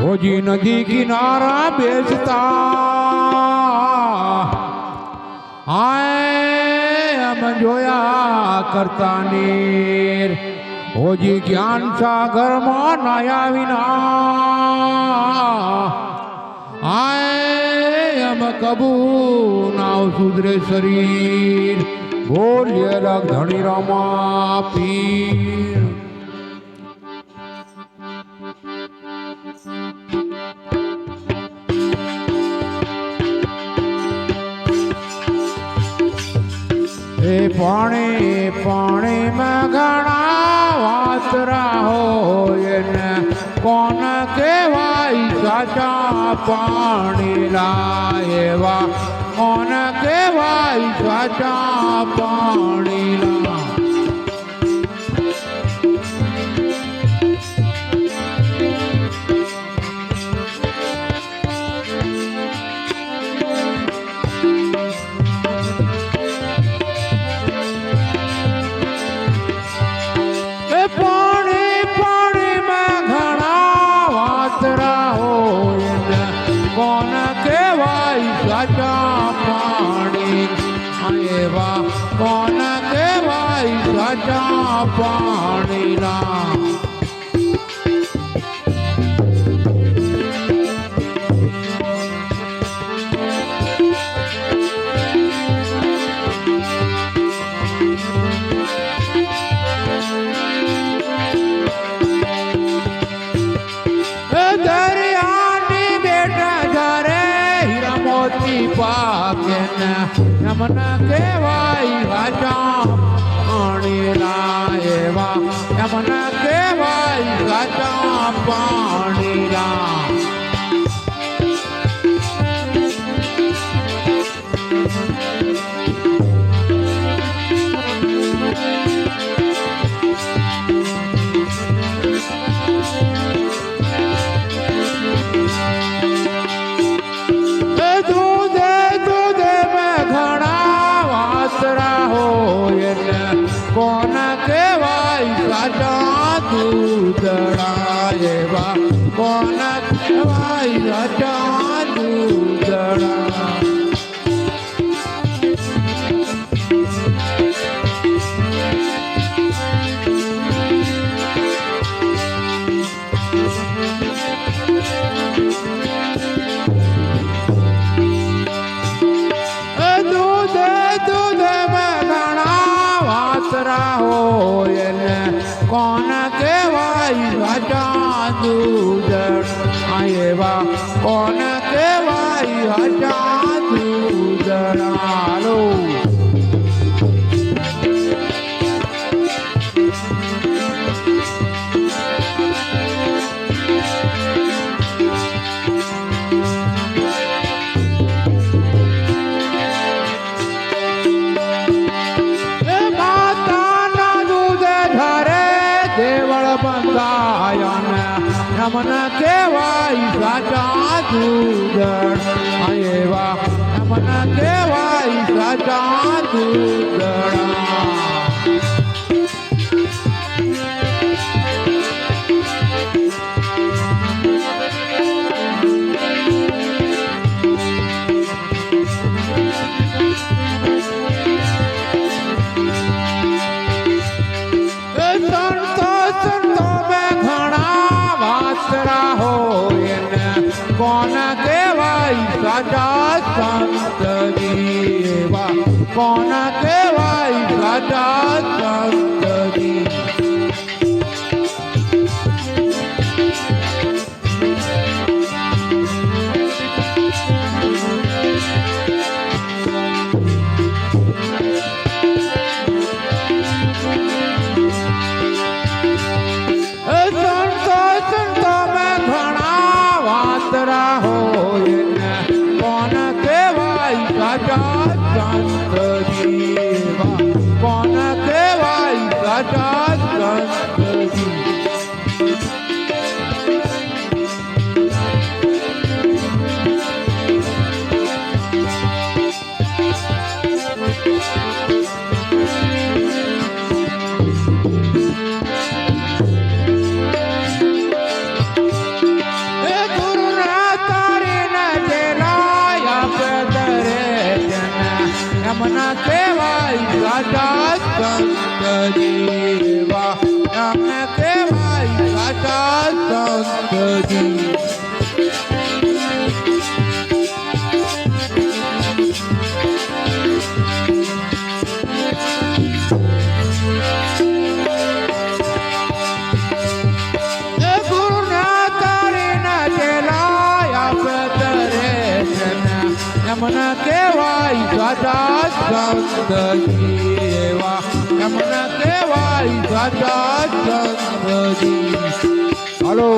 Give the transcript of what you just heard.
હોજી નદી કિનારા બેસતા. અમે જોયા કરતા નીર. હોજી જ્ઞાન સાગરમાં નાયા વિના. અમે કબુ નાવ સુધરે શરીર. બોલ્ય ધણી રમા પીર. પાણી પાણીમાં ઘણા વાતરા હોય ને. કોણ કહેવાય સાચા પાણી લાયવા કોણ કહેવાય સાચા પાણી સાચા પાણીના એ દરિયાની બેટા જારે હીરા મોતી પાકે ને એમને કહેવાય રાજા પાણી લાયવા એમને કહેવાય રાજા પાણી દૂધડા એવા કોણ કહેવાય? સાચા દૂધડા કોણ કહેવાય હટા દૂધ આ એવા કોણ કહેવાય હટા દૂધડાલો નમન કહેવાય સાચા આ એવા નમન કહેવાય સાચા દૂધડા સાચા સંતજી એવા કોણ કહેવાય? સાચા કહેવાય સંતજી એવા એમને કહેવાય સાચા જના એમને કહેવાય સાચા સંતજી એમને કહેવાય સાચા સંતજી હાલો.